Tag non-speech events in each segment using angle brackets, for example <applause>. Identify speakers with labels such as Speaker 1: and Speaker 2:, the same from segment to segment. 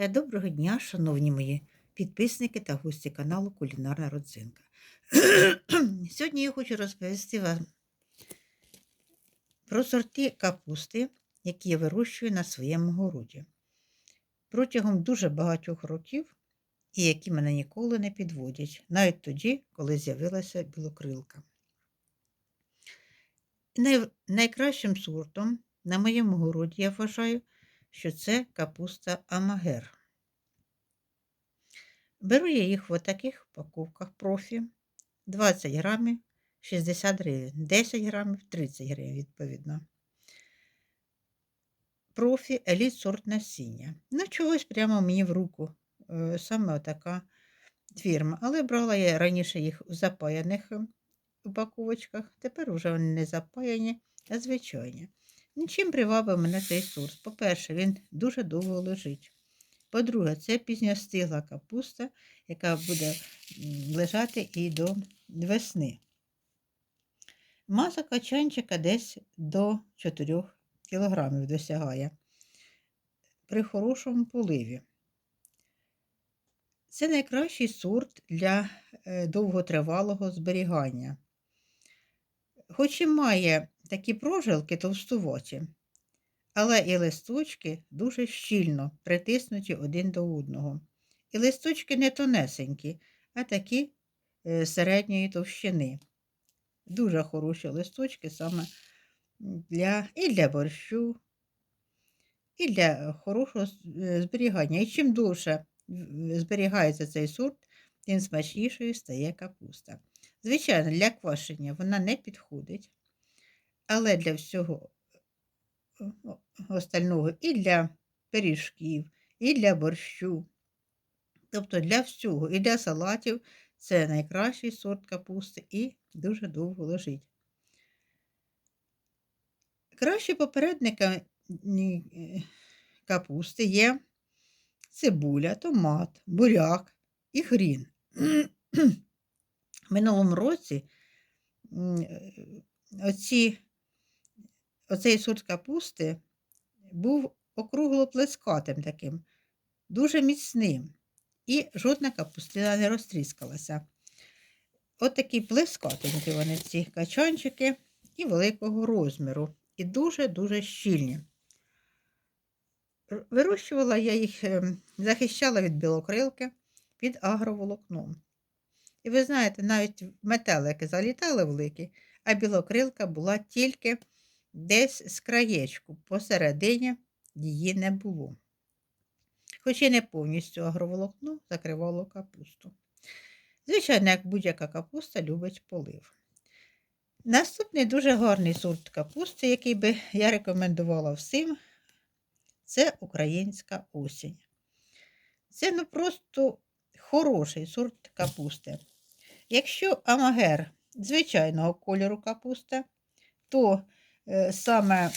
Speaker 1: Е, Доброго дня, шановні мої підписники та гості каналу Кулінарна родзинка. <clears throat> Сьогодні я хочу розповісти вам про сорти капусти, які я вирощую на своєму городі. Протягом дуже багатьох років і які мене ніколи не підводять, навіть тоді, коли з'явилася білокрилка. Най... Найкращим сортом на моєму городі я вважаю, що це капуста Амагер. Беру я їх в таких упаковках профі 20 грамів 60 гривень, 10 грамів 30 гривень, відповідно. Профі еліт сорт насіння. Ну, чогось прямо мені в руку. е, Саме отака фірма. Але брала я раніше їх у запаяних е, упаковочках. Тепер вже вони не запаяні, а звичайні. Нічим привабив мене цей сорт. По-перше, він дуже довго лежить. По-друге, це пізньостигла капуста, яка буде лежати і до весни. Маса качанчика десь до 4 кг досягає при хорошому поливі. Це найкращий сорт для е, довготривалого зберігання. Хоч і має такі прожилки товстуваті, але і листочки дуже щільно притиснуті один до одного. І листочки не тонесенькі, а такі е, середньої товщини. Дуже хороші листочки саме для, і для борщу, і для хорошого е, зберігання. І чим довше зберігається цей сорт, тим смачнішою стає капуста. Звичайно, для квашення вона не підходить, але для всього о- остального і для пиріжків, і для борщу. Тобто для всього, і для салатів це найкращий сорт капусти і дуже довго лежить. Краще попередника е, капусти є цибуля, томат, буряк і хрін. <clears throat> В минулому році е, оці, оцей сорт капусти був округлоплескатим таким, дуже міцним, і жодна капустина не розтріскалася. От такі плескатенькі вони ці качанчики і великого розміру, і дуже-дуже щільні. Вирощувала я їх, ем, захищала від білокрилки під агроволокном. І ви знаєте, навіть метелики залітали великі, а білокрилка була тільки десь з краєчку, посередині її не було. Хоч і не повністю агроволокно закривало капусту. Звичайно, як будь-яка капуста любить полив. Наступний дуже гарний сорт капусти, який би я рекомендувала всім, це українська осінь. Це ну просто хороший сорт капусти. Якщо амагер звичайного кольору капуста, то саме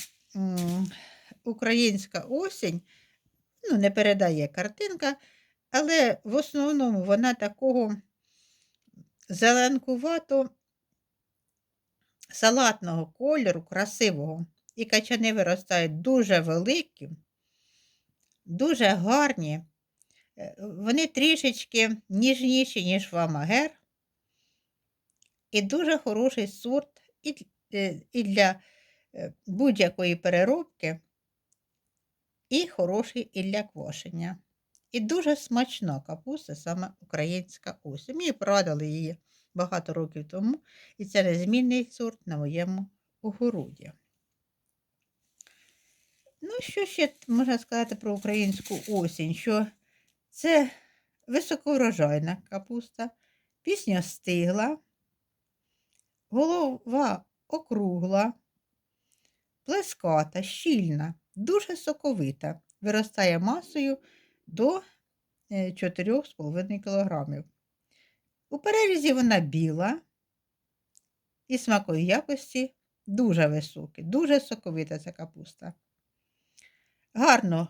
Speaker 1: українська осінь ну, не передає картинка, але в основному вона такого зеленкувато салатного кольору, красивого. І качани виростають дуже великі, дуже гарні. Е, Вони трішечки ніжніші, ніж вамагер. І дуже хороший сорт і, е, для е, будь-якої переробки, і хороший і для квашення. І дуже смачна капуста, саме українська ось. Мені порадили її багато років тому, і це незмінний сорт на моєму огороді. Ну, що ще можна сказати про українську осінь? Що це високоврожайна капуста, пісня стигла, голова округла, плеската, щільна, дуже соковита, виростає масою до е, 4,5 кг. У перерізі вона біла і смакові якості дуже високі, дуже соковита ця капуста. Гарно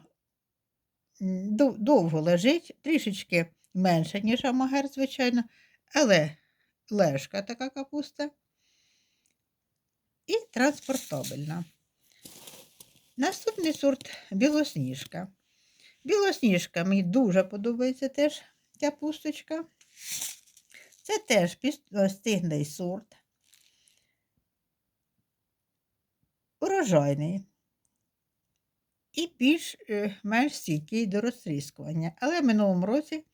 Speaker 1: довго лежить, трішечки менше, ніж амагер, звичайно, але лежка така капуста і транспортабельна. Наступний сорт білосніжка. Білосніжка мені дуже подобається теж капусточка. Це теж пістостигний сорт. Урожайний. І більш е, менш стійкий до розтріскування. Але в минулому році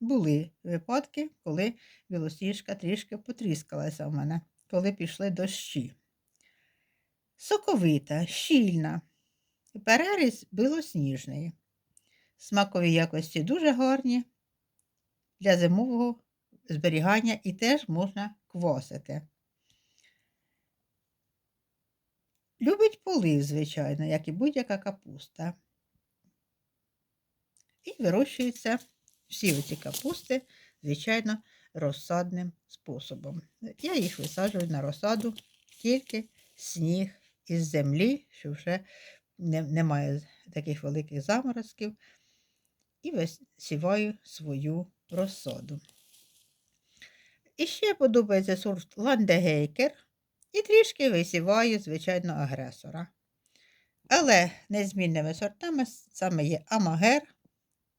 Speaker 1: були випадки, коли білосніжка трішки потріскалася в мене, коли пішли дощі. Соковита, щільна, переріз білосніжний. Смакові якості дуже гарні для зимового зберігання і теж можна квасити. Любить полив, звичайно, як і будь-яка капуста. І вирощуються всі оці капусти, звичайно, розсадним способом. Я їх висаджую на розсаду тільки сніг із землі, що вже не- немає таких великих заморозків, і висіваю свою розсаду. І ще подобається сорт ландегейкер, і трішки висіваю, звичайно, агресора. Але незмінними сортами саме є амагер,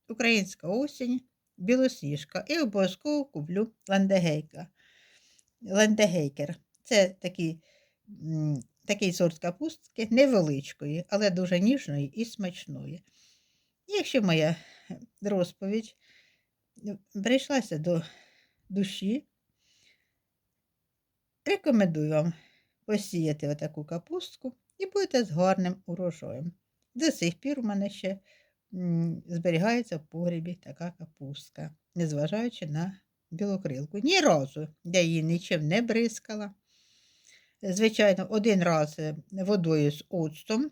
Speaker 1: українська осінь, білосніжка і обов'язково куплю ландегейка. Ландегейкер. Це такий, такий сорт капустки невеличкої, але дуже ніжної і смачної. Якщо моя розповідь е, прийшлася до душі, рекомендую вам посіяти отаку капустку і будете з гарним урожаєм. До сих пір у мене ще зберігається в погрібі така капустка, незважаючи на білокрилку. Ні разу я її нічим не бризкала. Звичайно, один раз е, водою з оцтом,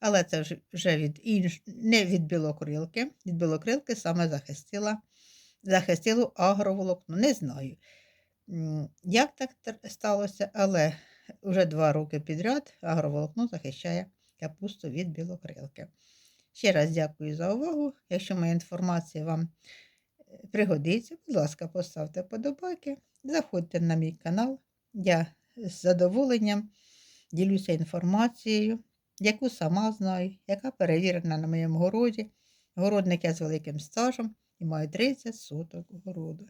Speaker 1: але це вже- від інш... не від білокрилки. Від білокрилки саме захистила, захистило агроволокно. Не знаю, як так сталося, але вже два роки підряд агроволокно захищає капусту від білокрилки. Ще раз дякую за увагу. Якщо моя інформація вам е, пригодиться, будь ласка, поставте вподобайки, заходьте на мій канал. Я з задоволенням ділюся інформацією, яку сама знаю, яка перевірена на моєму городі. Городник я з великим стажем і маю 30 соток городу.